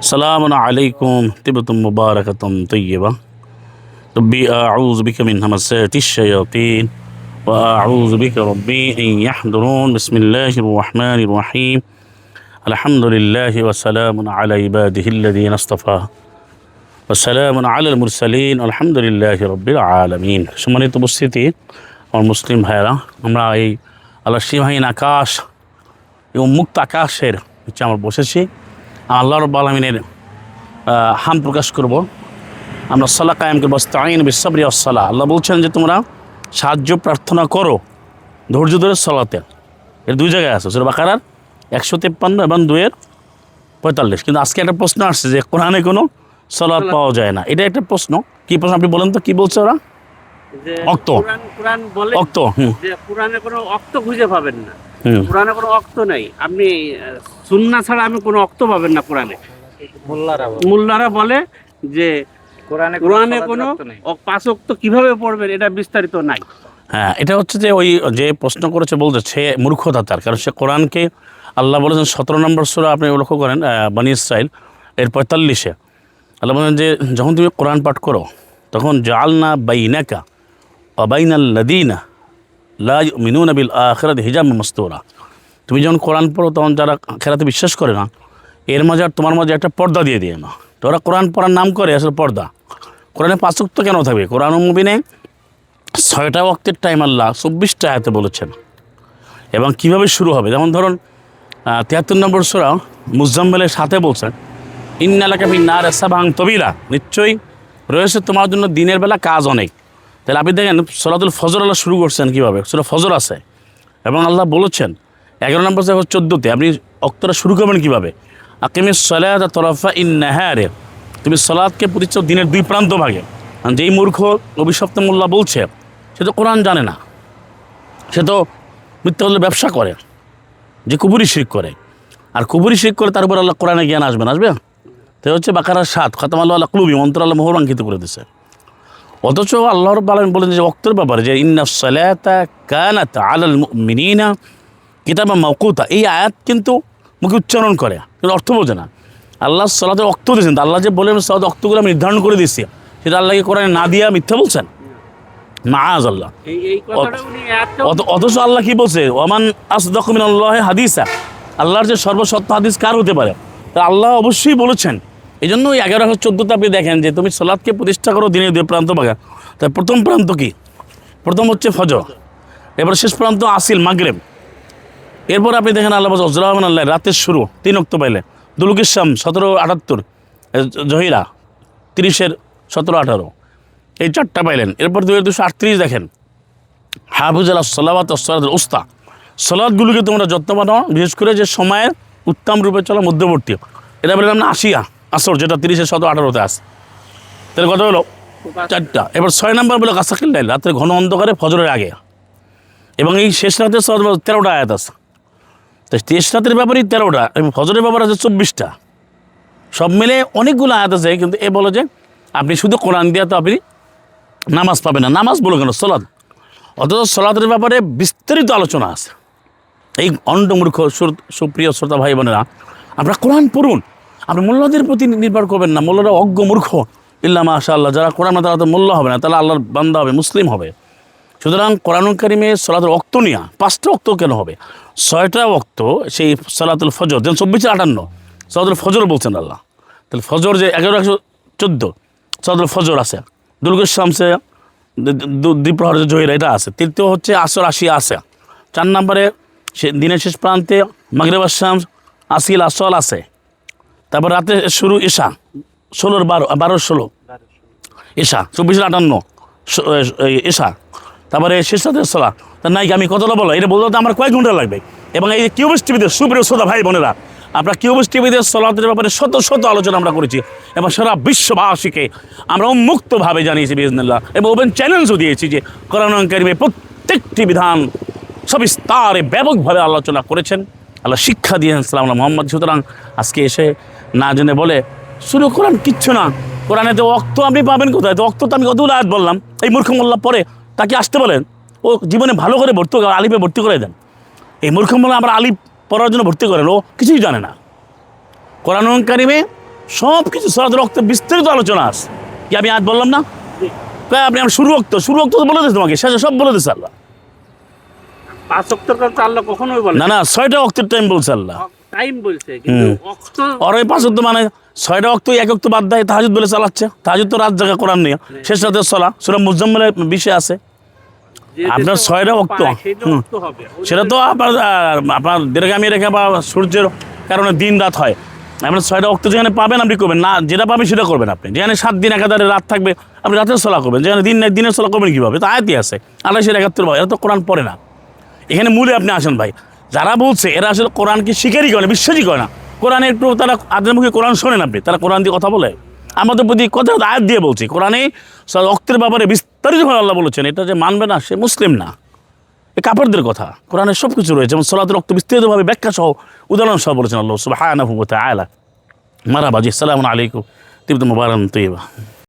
سلام عليكم طبتم مباركة طيبة ربي أعوذ بك من همسات الشياطين وأعوذ بك ربي أن يحضرون بسم الله الرحمن الرحيم الحمد لله وسلام على عباده الذين اصطفى وسلام على المرسلين الحمد لله رب العالمين সম্মানিত উপস্থিতি আমার মুসলিম ভাইয়েরা আমরা এই আল্লাহ সীমাহীন আকাশ এবং উন্মুক্ত আকাশের নিচে আমরা বসেছি। আল্লাহ রব আলমিনের হাম প্রকাশ করব। আমরা সাল্লাহ কায়েম করব স্তাইন বিসাবরি আসসালাহ আল্লাহ বলছেন যে তোমরা সাহায্য প্রার্থনা করো ধৈর্য ধরে সলাতে। এর দুই জায়গায় আছে সুরা বাকারার একশো তেপ্পান্ন এবং দুয়ের পঁয়তাল্লিশ। কিন্তু আজকে একটা প্রশ্ন আসছে যে কোরআনে কোনো সলাৎ পাওয়া যায় না। এটা একটা প্রশ্ন। কী প্রশ্ন আপনি বলেন তো কী বলছে ওরা? অক্ত। কোরআন কোরআন বলে অক্ত যে কোরআনে কোনো অক্ত খুঁজে পাবেন না। কোরআনে কোনো অক্ত নাই। আপনি আহ, ছাড়া আমি কোনো অক্ত পাবেন না কোরআনে মোল্লারা মোল্লারা বলে যে কোরআনে কোরআনে কোনো রক্ত নেই। অ- পাঁচ অক্ত কীভাবে পড়বেন এটা বিস্তারিত নাই। হ্যাঁ এটা হচ্ছে যে ওই যে প্রশ্ন করেছে বলছে সে মূর্খতা তার কারণ সে কোরআনকে আল্লাহ বলেছেন সতেরো নম্বর সুরা আপনি লক্ষ্য করেন আহ, বানি ইসরাইল এর পঁয়তাল্লিশে। আল্লাহ বলেন যে যখন তুমি কোরআন পাঠ করো তখন জালনা বাইনাকা অবাইনাল্লাদিনা লাজ মিনুন বিল আখরাত হিজাব মস্তরা। তুমি যখন কোরআন পড়ো, তখন যারা খেরাতে বিশ্বাস করে না, এর মাঝে আর তোমার মাঝে একটা পর্দা দিয়ে দিয়ে না। তো ওরা কোরআন পড়ার নাম করে, আসলে পর্দা। কোরআনে পাঁচক্ত কেন থাকবে? কোরআন মুবিনে ছয়টা ওয়াক্তের টাইম আল্লাহ চব্বিশটা আয়াতে বলেছেন। এবং কীভাবে শুরু হবে? যেমন ধরুন তিয়াত্তর নম্বর সুরা মুজাম্মেলের সাথে বলছেন ইন্নালাকা নার এসা ভাং তবিরা নিশ্চয়ই রয়েছে তোমার জন্য দিনের বেলা কাজ অনেক। তাহলে আপনি দেখেন, সলাতুল ফজর আল্লাহ শুরু করছেন কীভাবে? সুরা ফজর আছে। এবং আল্লাহ বলেছেন, এগারো নম্বর থেকে চোদ্দোতে, আপনি অক্তরা শুরু করবেন কীভাবে? আকিমি সলাদ তরফা ইন নাহারে। তুমি সলাদকে প্রতিচ্ছ দিনের দুই প্রান্ত ভাগে। যেই মূর্খ অভিশপ্ত মোল্লা বলছে, সে তো কোরআন জানে না। সে তো মিথ্যা ব্যবসা করে, যে কুবুরি শিরিক করে। আর কুবুরি শিরিক করে তার উপর আল্লাহ কোরআনে জ্ঞান আসবে না, আসবে? তো হচ্ছে বাকারার সাত খতম আল্লাহ আল্লাহ ক্লুবি মন্ত্র আল্লাহ মোহরাঙ্কিত করে দিছে। অথচ আল্লাহর বালাম বলেন যে অক্তর ব্যাপারে যে ইন্না সালাতা কানাত আলাল মিনিনা কিতাবা মকুতা এই আয়াত কিন্তু মুখে উচ্চারণ করে কিন্তু অর্থ বোঝে না। আল্লাহ সালাতের অক্ত দিয়েছেন তা আল্লাহ যে বলেন সালাদ অক্তগুলো আমি নির্ধারণ করে দিচ্ছি সেটা আল্লাহকে কোরআনে না দিয়া মিথ্যা বলছেন? মাআজ আল্লাহ। অথচ আল্লাহ কি বলছে? ওমান আসদক মিন আল্লাহ হাদিসা। আল্লাহর যে সর্বসত্য হাদিস কার হতে পারে? তা আল্লাহ অবশ্যই বলেছেন। এই জন্য ওই এগারো হাজার চোদ্দোতে আপনি দেখেন যে তুমি সলাদকে প্রতিষ্ঠা করো দিনের দুই প্রান্ত ভাগা। তাই প্রথম প্রান্ত কি? প্রথম হচ্ছে ফজর। এবার শেষ প্রান্ত আসিল মাগরেব। এরপর আপনি দেখেন আল্লাহ বলছে হজরহমান আল্লাহ রাতের শুরু, তিন অক্ত পাইলে। দুলুক ইসলাম সতেরো আটাত্তর জহিরা, তিরিশের সতেরো আঠারো। এই চারটা পাইলেন। এরপর দু দুই দুশো আটত্রিশ দেখেন, হাফিজ আল্লাহ সালাবাত সলাদ উস্তা। সলাদগুলোকে তোমরা যত্ন বানাও বিশেষ করে যে সময়ের উত্তম রূপে চলা মধ্যবর্তী। এটা বললাম না আসিয়া আসর যেটা তিরিশে শত আঠারোতে আস তাহলে কত হলো, চারটা। এবার ছয় নম্বর বলো কাসাকিল লাইল রাত্রে ঘন অন্ধকারে ফজরের আগে। এবং এই শেষ রাতের তেরোটা আয়াত আছে। তো শেষ রাতের ব্যাপারেই তেরোটা, এবং ফজরের ব্যাপার আছে চব্বিশটা। সব মিলে অনেকগুলো আয়াত আছে, কিন্তু এ বলো যে আপনি শুধু কোরআন দিয়ে তো আপনি নামাজ পাবেন না। নামাজ বলো কেন? সলাদ অথচ সলাদের ব্যাপারে বিস্তারিত আলোচনা আছে। এই অন্ডমূর্খ সুপ্রিয় শ্রোতা ভাই বোনেরা আপনারা কোরআন পড়ুন। আপনি মোল্লাদের প্রতি নির্ভর করবেন না, মোল্লারা অজ্ঞ মূর্খ। ইল্লা মাশা আল্লাহ যারা কোরআন তারা তো মোল্লা হবে না, তাহলে আল্লাহর বান্দা হবে, মুসলিম হবে। সুতরাং কোরআন কারিমে সলাতুল অক্ত নিয়া, পাঁচটা অক্ত কেন হবে? ছয়টা অক্ত সেই সলাতুল ফজর যেন চব্বিশে আটান্ন, সলাতুল ফজর বলছেন আল্লাহ। তাহলে ফজর যে এগারো, একশো চোদ্দ, সলাতুল ফজর আছে। দুর্গের শামসে দ্বীপ্রহর জহির, এটা আছে। তৃতীয় হচ্ছে আসর আসিয়া আছে। চার নম্বরে সে দিনের শেষ প্রান্তে মাগরেব আসাম আসিল আসল আছে। তারপর রাতে শুরু ঈশা, ষোলোর বারো বারো ষোলো। ঈশা, চব্বিশের আটান্ন ঈশা। তারপরে রাতের সলা তা নাই আমি কতটা বলো, এটা বলতে আমার কয়েক ঘণ্টা লাগবে। এবং এই কিউবিস টিভিতে সুপ্রিয় শ্রোতা ভাই বোনেরা, আমরা কিউবিস টিভিতে সলাতের ব্যাপারে শত শত আলোচনা আমরা করেছি এবং সারা বিশ্ববাসীকে আমরা উন্মুক্তভাবে জানিয়েছি বিজনেল্লাহ এবং ওপেন চ্যালেঞ্জও দিয়েছি যে করোনাকারী প্রত্যেকটি বিধান সবিস্তারে ব্যাপকভাবে আলোচনা করেছেন। আল্লাহ শিক্ষা দিয়েছেন সালাম মোহাম্মদ। সুতরাং আজকে এসে না জেনে বলে শুরু কোরআন কিচ্ছু না। কোরআনে তো অক্ত আপনি পাবেন কোথায়? তো অক্ত তো আমি কতগুলো আয়াত বললাম। এই মূর্খ মোল্লা পরে তাকে আসতে বলেন। ও জীবনে ভালো করে ভর্তি আলিপে ভর্তি করে দেন। এই মূর্খ বলে আমরা আলিপ পড়ার জন্য ভর্তি করেন। ও কিছুই জানে না। কোরআন কারিমে সব কিছু সরাত রক্ত বিস্তারিত আলোচনা আছে। কি আমি আজ বললাম না? আপনি আমার শুরু রক্ত শুরু রক্ত তো বলে দিয়েছে তোমাকে, শেষে সব বলে দিয়েছে আল্লাহ। পাঁচ অক্টর কথা আল্লাহ কখনোই বলে না না ছয়টা অক্তের টাইম বলছে আল্লাহ। টাইম বলছে কিন্তু অক্ত আর ওই পাঁচ অক্ত মানে ছয়টা এক বাদ দেয় তাহাজুদ বলে চালাচ্ছে। তাহাজুদ তো রাত জায়গা করার নেই শেষ রাতের চলা সুরা মুজাম্মেলের বিষয় আছে। আপনার ছয়টা সেটা তো আপনার আপনার দীর্ঘামী রেখা বা সূর্যের কারণে দিন রাত হয়। আপনার ছয়টা অক্ত যেখানে পাবেন আপনি করবেন। না যেটা পাবেন সেটা করবেন আপনি। যেখানে সাত দিন একাধারে রাত থাকবে আপনি রাতের চলা করবেন। যেখানে দিন দিনের চলা করবেন কীভাবে? তো আয়াতই আছে। আল্লাহের একাত্তর এরা তো কোরআন পড়ে না। এখানে মূলে আপনি আসেন ভাই। যারা বলছে, এরা আসলে কোরআনকে স্বীকারই করে না, বিশ্বাসই করে না। কোরআনে একটু তারা আদের মুখে কোরআন শোনেন আপনি, তারা কোরআন দিয়ে কথা বলে। আমাদের প্রতি কথা আয়াত দিয়ে বলছি, কোরআনে অক্তের ব্যাপারে বিস্তারিতভাবে আল্লাহ বলেছেন, এটা যে মানবে না, সে মুসলিম না। এ কাপড়দের কথা, কোরআনে সব কিছু রয়েছে, যেমন সলাতের রক্ত বিস্তারিতভাবে ব্যাখ্যা সহ উদাহরণ সহ বলেছেন আল্লাহ সুবাহ মারাবাজি সালাম আলাইকুম তিব্দ মুবারক, তৈবা।